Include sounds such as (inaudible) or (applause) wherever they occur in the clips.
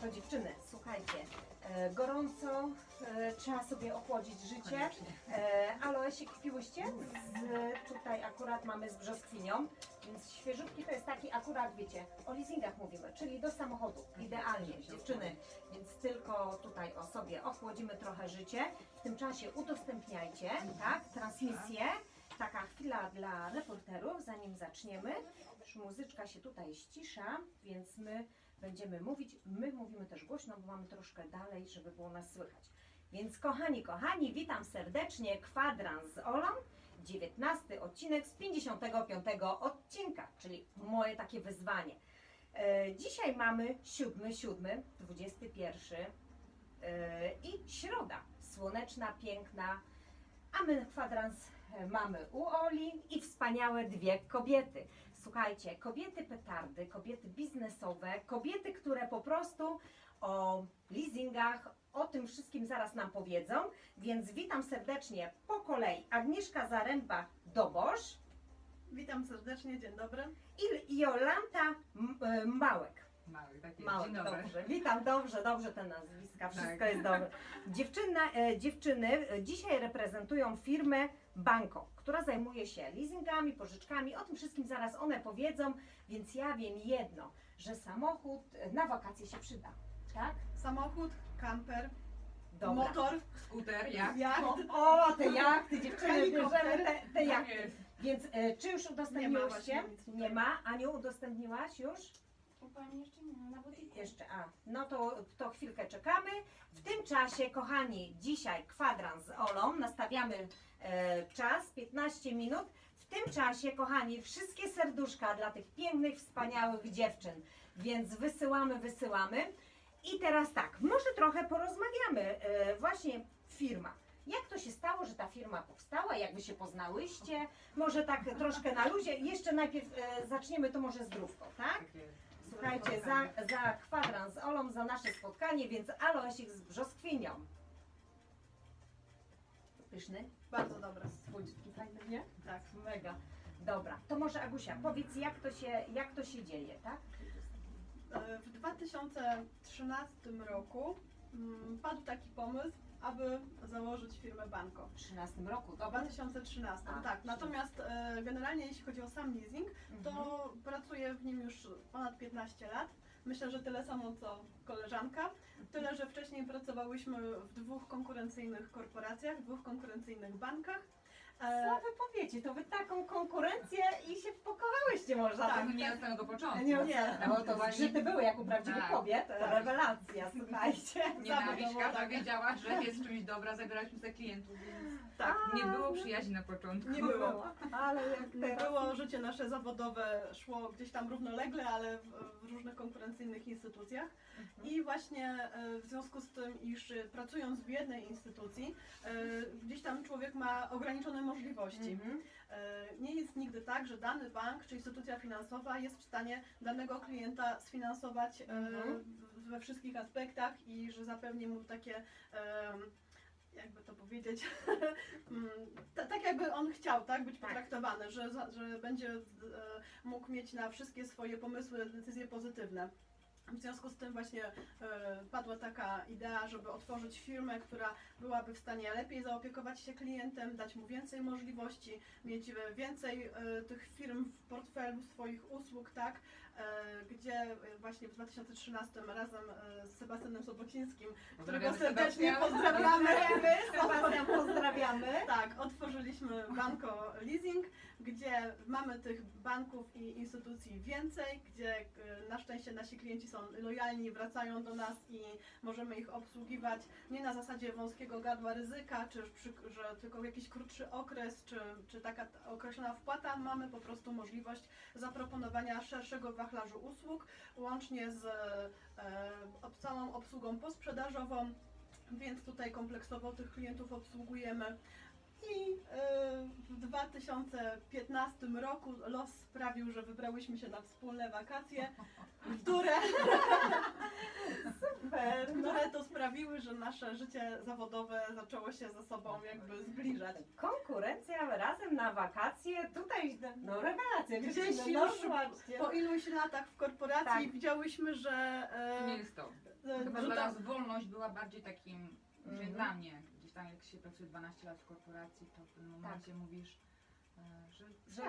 To dziewczyny, słuchajcie, e, gorąco, e, trzeba sobie ochłodzić życie. E, Aloesie kupiłyście? Z, tutaj akurat mamy z brzoskwinią, więc świeżutki to jest taki akurat, wiecie, o leasingach mówimy, czyli do samochodu, idealnie, dziewczyny. Więc tylko tutaj o sobie ochłodzimy trochę życie. W tym czasie udostępniajcie, tak, transmisję. Taka chwila dla reporterów, zanim zaczniemy. Już muzyczka się tutaj ścisza, więc my będziemy mówić. My mówimy też głośno, bo mamy troszkę dalej, żeby było nas słychać. Więc kochani, kochani, witam serdecznie. Kwadrans z Olą. 19 odcinek z 55 odcinka, czyli moje takie wyzwanie. E, dzisiaj mamy 7, 7, 21 e, i środa. Słoneczna, piękna, a my kwadrans e, mamy u Oli i wspaniałe dwie kobiety. Słuchajcie, kobiety petardy, kobiety biznesowe, kobiety, które po prostu o leasingach, o tym wszystkim zaraz nam powiedzą. Więc witam serdecznie po kolei Agnieszka Zaręba-Dobosz Witam serdecznie, dzień dobry. i Jolanta M- e, Małek. Mały, tak jest. Małek, dobrze. Witam, dobrze, dobrze te nazwiska, wszystko Tak. jest dobre. Dziewczyna, e, dziewczyny e, dzisiaj reprezentują firmę Banko, która zajmuje się leasingami, pożyczkami, o tym wszystkim zaraz one powiedzą, więc ja wiem jedno, że samochód e, na wakacje się przyda, tak? Samochód, kamper, Dobra. motor, Skuter, (laughs) jak? jacht. O, te jachty, dziewczyny, Helikopter. bierzemy te, te Tak jachty. Więc e, czy już tutaj. Nie ma. Aniu, udostępniłaś już? Pani jeszcze nie, na butiku. Jeszcze, a, no to, to chwilkę czekamy. W tym czasie, kochani, dzisiaj kwadrans z Olą, nastawiamy e, czas, 15 minut. W tym czasie, kochani, wszystkie serduszka dla tych pięknych, wspaniałych dziewczyn. Więc wysyłamy, wysyłamy. I teraz tak, może trochę porozmawiamy. E, właśnie firma. Jak to się stało, że ta firma powstała? Jak wy się poznałyście? Może tak troszkę na luzie. Jeszcze najpierw e, zaczniemy to może zdrówką, tak? Tak jest. Słuchajcie, za, za kwadrans z Olą, za nasze spotkanie, więc Aloesik z brzoskwinią. Pyszny? Bardzo dobre. Słodziutki, fajny, nie? Tak. Mega. Dobra, to może Agusia, powiedz jak to się, jak to się dzieje, tak? E, W 2013 roku mm, padł taki pomysł, aby założyć firmę Banko. W 13 roku, W dobra? 2013, A, tak. Natomiast e, generalnie jeśli chodzi o sam leasing, to Mhm. pracuję w nim już ponad 15 lat. Myślę, że tyle samo co koleżanka. Tyle, że wcześniej pracowałyśmy w dwóch konkurencyjnych korporacjach, w dwóch konkurencyjnych bankach. E, Co wy powiecie? To wy taką konkurencję i się wpakowałyście można Tak, tak. Tak, nie od samego początku. Nie, nie. No bo to właśnie Zgrzyty były jak u prawdziwych Tak, kobiet, to tak. rewelacja, słuchajcie. (laughs) nienawiść, każda tak. wiedziała, że jest czymś dobra, zabieraliśmy sobie klientów, więc (laughs) tak. nie było przyjaźni na początku. Nie było. (laughs) Ale jak teraz. Było życie nasze zawodowe szło gdzieś tam równolegle, ale w, w różnych konkurencyjnych instytucjach. I właśnie e, w związku z tym, iż e, pracując w jednej instytucji, gdzieś tam człowiek ma ograniczone możliwości. Mhm. E, Nie jest nigdy tak, że dany bank czy instytucja finansowa jest w stanie danego klienta sfinansować e, Mhm. we wszystkich aspektach i że zapewni mu takie. em, Jakby to powiedzieć, (laughs) mm, ta- tak jakby on chciał, tak, być Tak. potraktowany, że, że będzie e, mógł mieć na wszystkie swoje pomysły decyzje pozytywne. W związku z tym właśnie e, padła taka idea, żeby otworzyć firmę, która byłaby w stanie lepiej zaopiekować się klientem, dać mu więcej możliwości, mieć e, więcej e, tych firm w portfelu swoich usług, tak, gdzie e, właśnie w 2013 razem e, z Sebastianem Sobocińskim, którego Pozdrawiamy serdecznie pozdrawiamy, Sebastian, pozdrawiamy. tak, otworzyliśmy Banko Leasing, gdzie mamy tych banków i instytucji więcej, gdzie e, na szczęście nasi klienci są lojalni, wracają do nas i możemy ich obsługiwać nie na zasadzie wąskiego gardła ryzyka, czy przy, że tylko jakiś krótszy okres, czy, czy taka określona wpłata. Mamy po prostu możliwość zaproponowania szerszego wachlarzu usług, łącznie z e, całą obsługą posprzedażową, więc tutaj kompleksowo tych klientów obsługujemy. I e, w 2015 roku los sprawił, że wybrałyśmy się na wspólne wakacje, które, (laughs) Super. które to sprawiły, że nasze życie zawodowe zaczęło się ze sobą jakby zbliżać. Konkurencja razem na wakacje, tutaj no rewelacja. Gdzieś dziewczyny, już no, zobaczcie. Po iluś latach w korporacji Tak. widziałyśmy, że e, Nie jest to. e, Chyba że dla to- nas wolność była bardziej takim, Mhm. że dla mnie, tam jak się pracuje 12 lat w korporacji, to w pewnym Tak. momencie mówisz, e, że że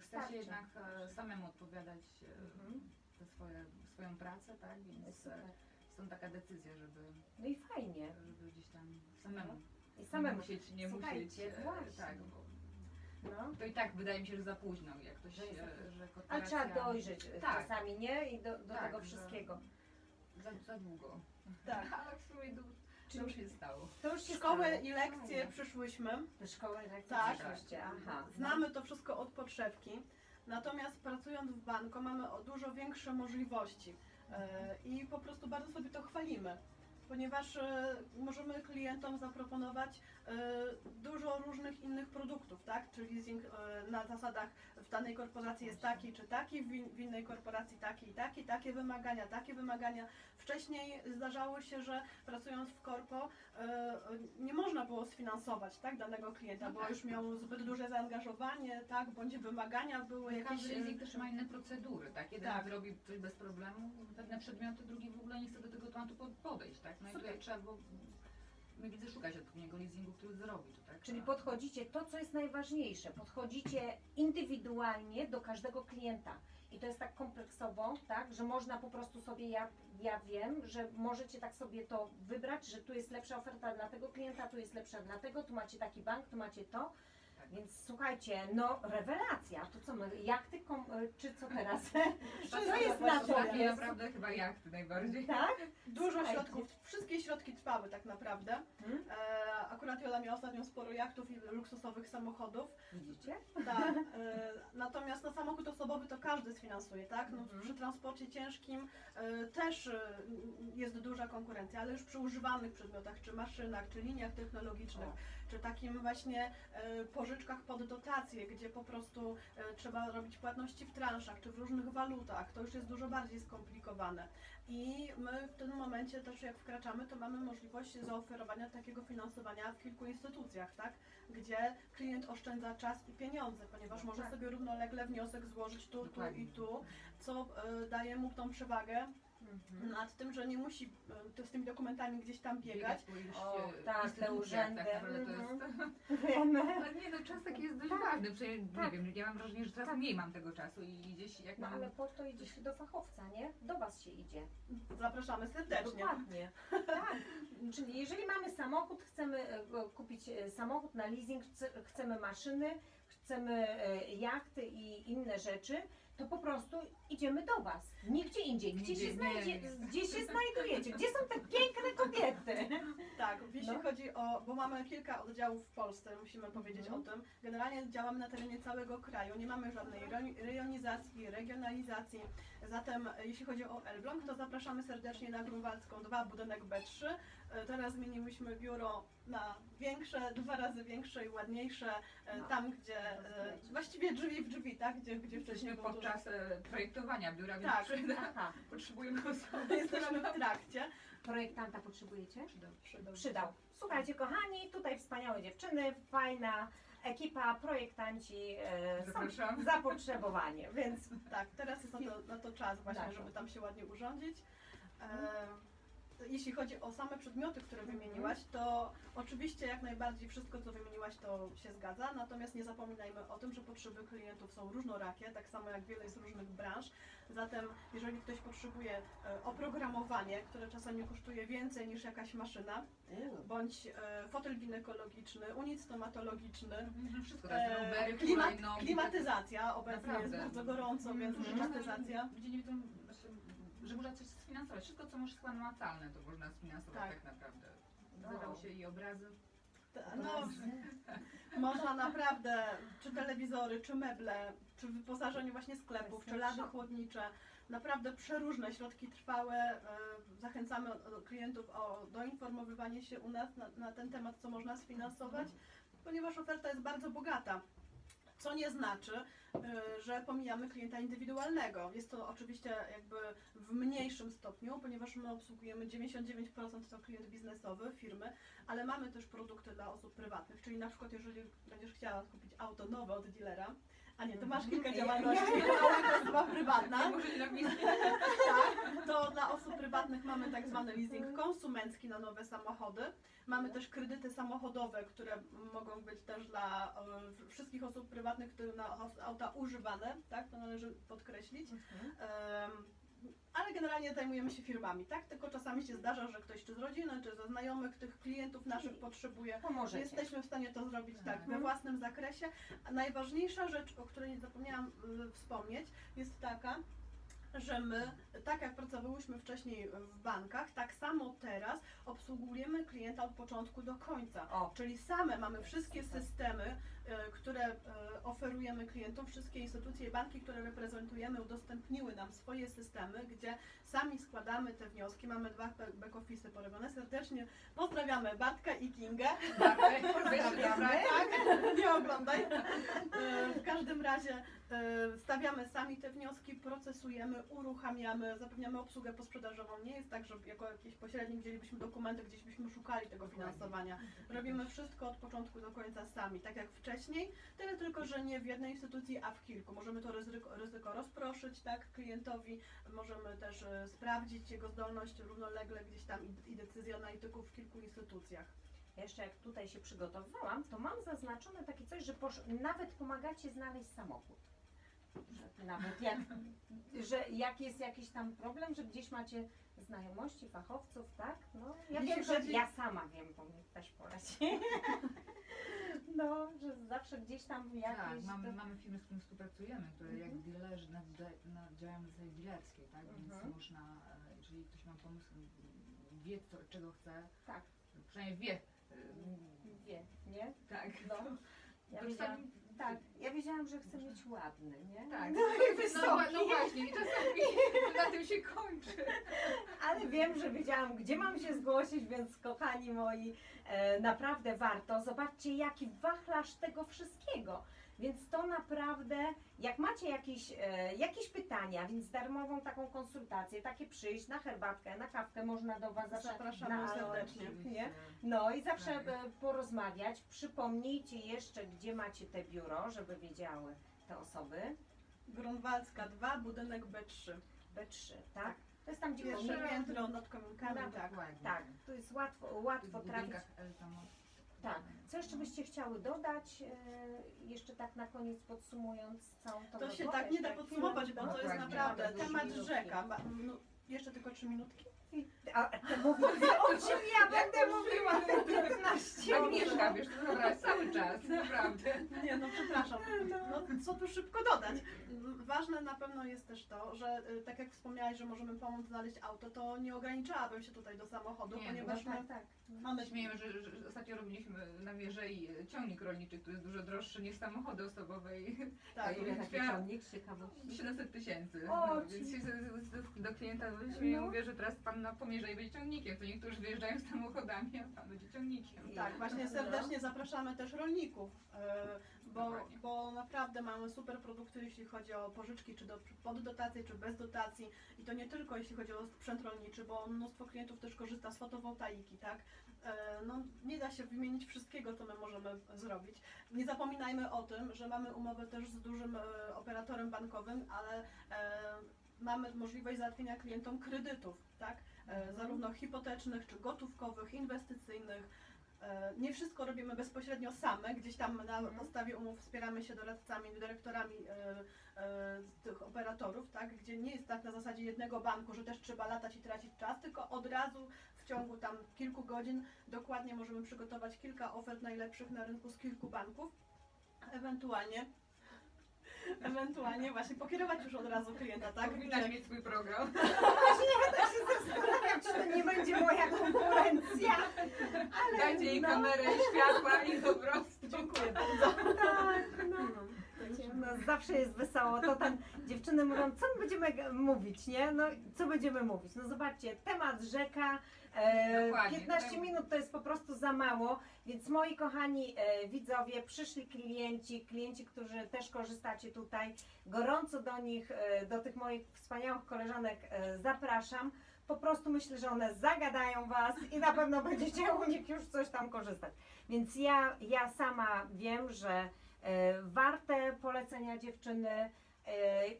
chce starczy. się jednak e, samemu odpowiadać e, Mhm. za swoje, swoją pracę, tak? Więc Super. e, stąd taka decyzja, żeby, No i fajnie. żeby gdzieś tam samemu. I samemu. Nie musieć, nie Słuchajcie, musieć. e, właśnie. Tak, bo No. to i tak wydaje mi się, że za późno, jak ktoś, Że jest za e, że Ale korporacja... trzeba dojrzeć Tak. czasami, nie? I do, do Tak, tego że- wszystkiego. Za, za długo. tak. (laughs) Ale w sumie to Czyli- już się stało. To już się Szkoły stało. i lekcje Fajnie. przyszłyśmy. Do szkoły i lekcje Tak. przyszłyście, aha. Znamy to wszystko od podszewki. Natomiast pracując w banku mamy o dużo większe możliwości e, i po prostu bardzo sobie to chwalimy, ponieważ e, możemy klientom zaproponować e, dużo różnych innych produktów, tak? Czy leasing e, na zasadach w danej korporacji jest taki czy taki, w in- w innej korporacji taki i taki, takie wymagania, takie wymagania. Wcześniej zdarzało się, że pracując w korpo nie można było sfinansować tak, danego klienta, No bo tak. już miał zbyt duże zaangażowanie, tak, bądź wymagania były jakieś... Każdy leasing też ma inne procedury, tak? Jeden Tak. zrobi coś bez problemu, pewne przedmioty, drugi w ogóle nie chce do tego tematu pod- podejść, tak? No i Super. tutaj trzeba było, my widzę, szukać odpowiedniego leasingu, który zrobi to, tak? Czyli podchodzicie, to co jest najważniejsze, podchodzicie indywidualnie do każdego klienta. I to jest tak kompleksowo, tak, że można po prostu sobie, ja, ja wiem, że możecie tak sobie to wybrać, że tu jest lepsza oferta dla tego klienta, tu jest lepsza dla tego, tu macie taki bank, tu macie to. Tak. Więc słuchajcie, no rewelacja, to co my, jachty, kom, czy co teraz? (laughs) Tak, to jest tak, na to, takie jest. naprawdę chyba jachty najbardziej. Tak? Dużo Słuchajcie. środków, wszystkie środki trwały tak naprawdę. Hmm? E, akurat Jola miała ostatnio sporo jachtów i luksusowych samochodów. Widzicie? Tak. (laughs) E, natomiast na samochód osobowy to każdy sfinansuje, tak? No, Mhm. przy transporcie ciężkim e, też e, jest duża konkurencja, ale już przy używanych przedmiotach, czy maszynach, czy liniach technologicznych, czy takim właśnie e, pożyczkach pod dotacje, gdzie po prostu e, trzeba robić płatności w transzach, czy w różnych walutach, to już jest dużo bardziej skomplikowane. I my w tym momencie też jak wkraczamy, to mamy możliwość zaoferowania takiego finansowania w kilku instytucjach, tak? Gdzie klient oszczędza czas i pieniądze, ponieważ może Tak. sobie równolegle wniosek złożyć tu, tu i tu, co e, daje mu tą przewagę. Nad tym, że nie musi e, to z tymi dokumentami gdzieś tam biegać. po iluś, O, tak, te instytucjach, urzędy. Tak naprawdę to Mhm. jest... Wiemy. (laughs) Ale nie, no czas taki jest dość Tak. ważny, przecież Tak. nie wiem, ja mam wrażenie, że coraz Tak. mniej mam tego czasu i gdzieś jak No mam... ale po to idzie się do fachowca, nie? Do Was się idzie. Zapraszamy serdecznie. Dokładnie. Tak. Czyli jeżeli mamy samochód, chcemy e, go kupić e, samochód na leasing, chce- chcemy maszyny, chcemy e, jachty i inne rzeczy, to po prostu idziemy do Was. Nigdzie indziej. Gdzie Nigdzie się, nie, znajdzie, gdzie się znajdujecie? Gdzie są te piękne jeśli No. chodzi o, bo mamy kilka oddziałów w Polsce, musimy powiedzieć Mhm. o tym. Generalnie działamy na terenie całego kraju, nie mamy żadnej re- rejonizacji, regionalizacji. Zatem e, jeśli chodzi o Elbląg, to zapraszamy serdecznie na Grunwaldzką 2, budynek B3. E, Teraz zmieniłyśmy biuro na większe, dwa razy większe i ładniejsze, e, No. tam gdzie e, właściwie drzwi w drzwi, tak? Gdzie, gdzie wcześniej było dużo. podczas e, projektowania biura, więc Tak. potrzebujemy (laughs) osoby. Jesteśmy w trakcie. Projektanta potrzebujecie? Przydał. Przydał. Słuchajcie, kochani, tutaj wspaniałe dziewczyny, fajna ekipa, projektanci e, są (laughs) więc Tak, teraz jest na to, na to czas właśnie, Tak. żeby tam się ładnie urządzić. E, jeśli chodzi o same przedmioty, które Mhm. wymieniłaś, to oczywiście jak najbardziej wszystko, co wymieniłaś, to się zgadza, natomiast nie zapominajmy o tym, że potrzeby klientów są różnorakie, tak samo jak wiele jest różnych branż. Zatem jeżeli ktoś potrzebuje e, oprogramowanie, które czasami kosztuje więcej niż jakaś maszyna, bądź e, fotel ginekologiczny, unit stomatologiczny, Mhm, Wszystko, teraz e, klimat, klimatyzacja, obecnie Naprawdę. jest bardzo gorąco, więc Mhm. klimatyzacja. Gdzie nie właśnie, że można coś sfinansować. Wszystko, co może chyba namacalne, to można sfinansować Tak. tak, naprawdę. No. Zdawał się i obrazy. No, (laughs) można naprawdę, czy telewizory, czy meble, czy wyposażenie właśnie sklepów, czy lady chłodnicze, naprawdę przeróżne środki trwałe. Zachęcamy o- o klientów o doinformowywanie się u nas na, na ten temat, co można sfinansować, ponieważ oferta jest bardzo bogata. Co nie znaczy, y, że pomijamy klienta indywidualnego. Jest to oczywiście jakby w mniejszym stopniu, ponieważ my obsługujemy 99% to klient biznesowy, firmy, ale mamy też produkty dla osób prywatnych, czyli na przykład jeżeli będziesz chciała kupić auto nowe od dealera, a nie, to masz kilka działalności, ale to jest chyba prywatna, (laughs) tak, to dla osób prywatnych mamy tak zwany leasing konsumencki na nowe samochody. Mamy też kredyty samochodowe, które mogą być też dla e, wszystkich osób prywatnych, które na auta używane, tak, to należy podkreślić. Mhm. Ale generalnie zajmujemy się firmami, tak? Tylko czasami się zdarza, że ktoś czy z rodziny, czy ze znajomych tych klientów naszych potrzebuje Pomożecie. Jesteśmy w stanie to zrobić tak, we własnym zakresie. A najważniejsza rzecz, o której zapomniałam y, wspomnieć, jest taka, że my, tak jak pracowałyśmy wcześniej w bankach, tak samo teraz obsługujemy klienta od początku do końca. O, Czyli same mamy wszystkie systemy, które y, oferujemy klientom, wszystkie instytucje i banki, które reprezentujemy, udostępniły nam swoje systemy, gdzie sami składamy te wnioski. Mamy dwa back- back-office'y porobione. Serdecznie pozdrawiamy Bartka i Kingę. Bartek, Pozdrawiamy. Tak, nie oglądaj. E, W każdym razie e, stawiamy sami te wnioski, procesujemy, uruchamiamy, zapewniamy obsługę posprzedażową. Nie jest tak, że jako jakiś pośrednik wzięlibyśmy dokumenty, gdzieś byśmy szukali tego finansowania. Robimy wszystko od początku do końca sami, tak jak wcześniej, tyle tylko, że nie w jednej instytucji, a w kilku. Możemy to ryzyko, ryzyko rozproszyć tak, klientowi, możemy też e, sprawdzić jego zdolność równolegle gdzieś tam i, i decyzję analityków w kilku instytucjach. Jeszcze jak tutaj się przygotowywałam, to mam zaznaczone takie coś, że nawet pomagacie znaleźć samochód. Że nawet jak, że jak jest jakiś tam problem, że gdzieś macie znajomości, fachowców, tak? No, ja wiem, że ja sama wiem, bo mi ktoś poradzi. (laughs) No, że zawsze gdzieś tam jakieś... Tak, mamy, mamy firmy, z którymi współpracujemy, które jak Mhm. dealerzy na, na, działają na zasadzie dealerskiej, tak? Więc Mhm. można, e, jeżeli ktoś ma pomysł, wie co, czego chce, Tak. przynajmniej wie. e, Wie, nie? Tak. No. Ja To wiedziałam, czasami- tak, ja wiedziałam, że chcę mieć ładny, nie? Tak, No, no, i no, wysoki. no właśnie, i czasami na tym się kończy. Ale wiem, że wiedziałam, gdzie mam się zgłosić, więc kochani moi, e, naprawdę warto. Zobaczcie, jaki wachlarz tego wszystkiego. Więc to naprawdę, jak macie jakieś, e, jakieś pytania, więc darmową taką konsultację, takie przyjść na herbatkę, na kawkę można do Was zawsze Zapraszamy na serdecznie. Nie? No i zawsze Tak. e, porozmawiać. Przypomnijcie jeszcze, gdzie macie te biuro, żeby wiedziały te osoby. Grunwaldzka 2, budynek B3. B3, tak? To jest tam, gdzie Pierwsze komuny- piętro nad kominkami, Na- tak. Dokładnie. Tak, to jest łatwo, łatwo W trafić. budynkach Tak. Co jeszcze byście chciały dodać? E, jeszcze tak na koniec podsumując całą tą To się tak nie da jeszcze podsumować, bo to jest Dokładnie. naprawdę temat rzeka. Ma- No, jeszcze tylko 3 minutki? A ty mówisz, o czym ja będę mówiła te 15 Agnieszka, wiesz, to dobra, cały czas, naprawdę. Nie, no przepraszam. No co tu szybko dodać? Ważne na pewno jest też to, że y, tak jak wspomniałeś, że możemy pomóc znaleźć auto, to nie ograniczałabym się tutaj do samochodu, Nie, ponieważ No my tak, tak. mamy Śmiejemy, że, że, że ostatnio robiliśmy na mierzei e, ciągnik rolniczy, który jest dużo droższy niż samochody osobowe i tak, Ile taki ciągnik z ciekawości? 700 tysięcy. O, No, ci- więc się z- z- do klienta śmieję, No. mówię, że teraz pan na pomierze i będzie ciągnikiem, to niektórzy wyjeżdżają samochodami, a pan będzie ciągnikiem. Tak, właśnie No. serdecznie zapraszamy też rolników, e, bo, bo naprawdę mamy super produkty, jeśli chodzi o pożyczki, czy do pod dotacje, czy bez dotacji. I to nie tylko jeśli chodzi o sprzęt rolniczy, bo mnóstwo klientów też korzysta z fotowoltaiki, tak? E, No, nie da się wymienić wszystkiego, co my możemy zrobić. Nie zapominajmy o tym, że mamy umowę też z dużym e, operatorem bankowym, ale mamy możliwość załatwienia klientom kredytów, tak? E, zarówno hipotecznych, czy gotówkowych, inwestycyjnych. E, Nie wszystko robimy bezpośrednio same, gdzieś tam na Mhm. podstawie umów wspieramy się doradcami, dyrektorami e, tych operatorów, tak? gdzie nie jest tak na zasadzie jednego banku, że też trzeba latać i tracić czas, tylko od razu w ciągu tam kilku godzin dokładnie możemy przygotować kilka ofert najlepszych na rynku z kilku banków, ewentualnie ewentualnie właśnie pokierować już od razu klienta, tak? Powinnaś mieć swój program. (laughs) Zastanawiam, czy to nie będzie moja konkurencja. Dajcie jej no. kamerę, światła i po prostu. Dziękuję bardzo. Tak, no. No zawsze jest wesoło, to tam dziewczyny mówią, co my będziemy mówić, nie? No, co będziemy mówić? No zobaczcie, temat rzeka, e, Dokładnie, 15 tak. minut to jest po prostu za mało, więc moi kochani e, widzowie, przyszli klienci, klienci, którzy też korzystacie tutaj, gorąco do nich, e, do tych moich wspaniałych koleżanek e, zapraszam. Po prostu myślę, że one zagadają Was i na pewno będziecie u nich już coś tam korzystać. Więc ja, ja sama wiem, że warte polecenia dziewczyny, e,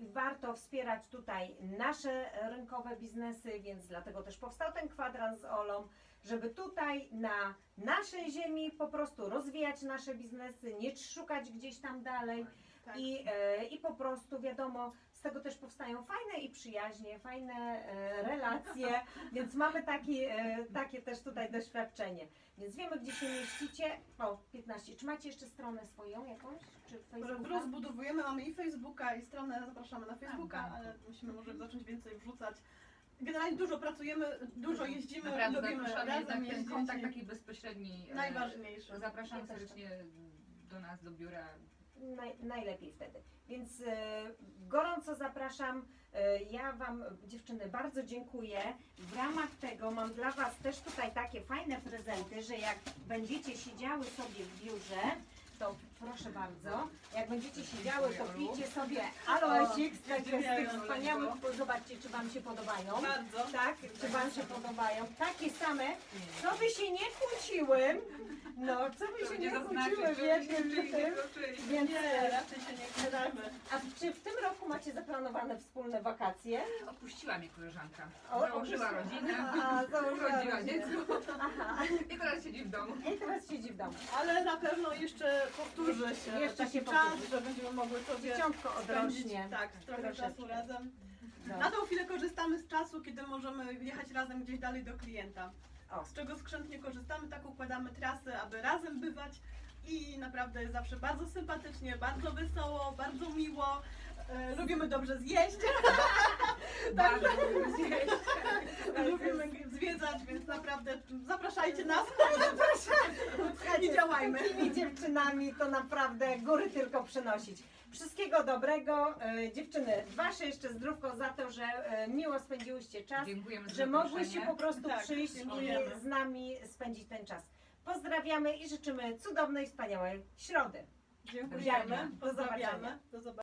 warto wspierać tutaj nasze rynkowe biznesy, więc dlatego też powstał ten kwadrans z Olą, żeby tutaj na naszej ziemi po prostu rozwijać nasze biznesy, nie szukać gdzieś tam dalej. Tak. I, e, I po prostu wiadomo, z tego też powstają fajne i przyjaźnie, fajne e, relacje, (laughs) więc mamy taki, e, takie też tutaj doświadczenie. Więc wiemy, gdzie się mieścicie. O, 15. Czy macie jeszcze stronę swoją jakąś? Czy Facebooka? Rozbudowujemy, mamy i Facebooka, i stronę, zapraszamy na Facebooka, Tak, tak. ale musimy może zacząć więcej wrzucać. Generalnie dużo pracujemy, dużo jeździmy, Naprawdę lubimy razem jednak ten jeździć. kontakt taki bezpośredni. e, Najważniejszy. Zapraszam serdecznie do nas, do biura. Naj, najlepiej wtedy. Więc e, gorąco zapraszam. E, ja Wam, dziewczyny, bardzo dziękuję. W ramach tego mam dla Was też tutaj takie fajne prezenty, że jak będziecie siedziały sobie w biurze, to proszę bardzo, jak będziecie siedziały, to pijcie sobie aloesik z tych- z tych wspaniałych, zobaczcie, czy Wam się podobają. Bardzo. Tak, czy Wam się podobają? Takie same, co by się nie kłóciły, no, co by się nie kłóciły w jednym czy tym. Więc Nie, raczej się nie kłócimy. a czy w tym roku macie zaplanowane wspólne wakacje? Odpuściła mnie koleżanka. O, Założyła opuściła. rodzinę, (laughs) A, założyła urodziła rodzinę. dziecko Aha, i teraz siedzi w domu. i teraz siedzi w domu. Ale na pewno jeszcze powtórzy się Jeszcze taki się czas, że będziemy mogły sobie Dzieciątko spędzić odrośnie. tak, trochę troszeczkę. czasu razem. No. Na tą chwilę korzystamy z czasu, kiedy możemy jechać razem gdzieś dalej do klienta. O. Z czego skrzętnie korzystamy, tak układamy trasy, aby razem bywać i naprawdę jest zawsze bardzo sympatycznie, bardzo wesoło, bardzo miło. E, lubimy dobrze zjeść, (laughs) Bardzo lubimy zjeść. lubimy zwiedzać, więc naprawdę zapraszajcie nas i Z działajmy. takimi dziewczynami to naprawdę góry tylko przynosić. Wszystkiego dobrego. E, dziewczyny, wasze jeszcze zdrówko za to, że e, miło spędziłyście czas, Dziękujemy za że mogłyście zaproszenie. po prostu Tak, przyjść dziękujemy. i z nami spędzić ten czas. Pozdrawiamy i życzymy cudownej, wspaniałej środy. Dziękujemy, Do zobaczenia. pozdrawiamy. Do zobaczenia.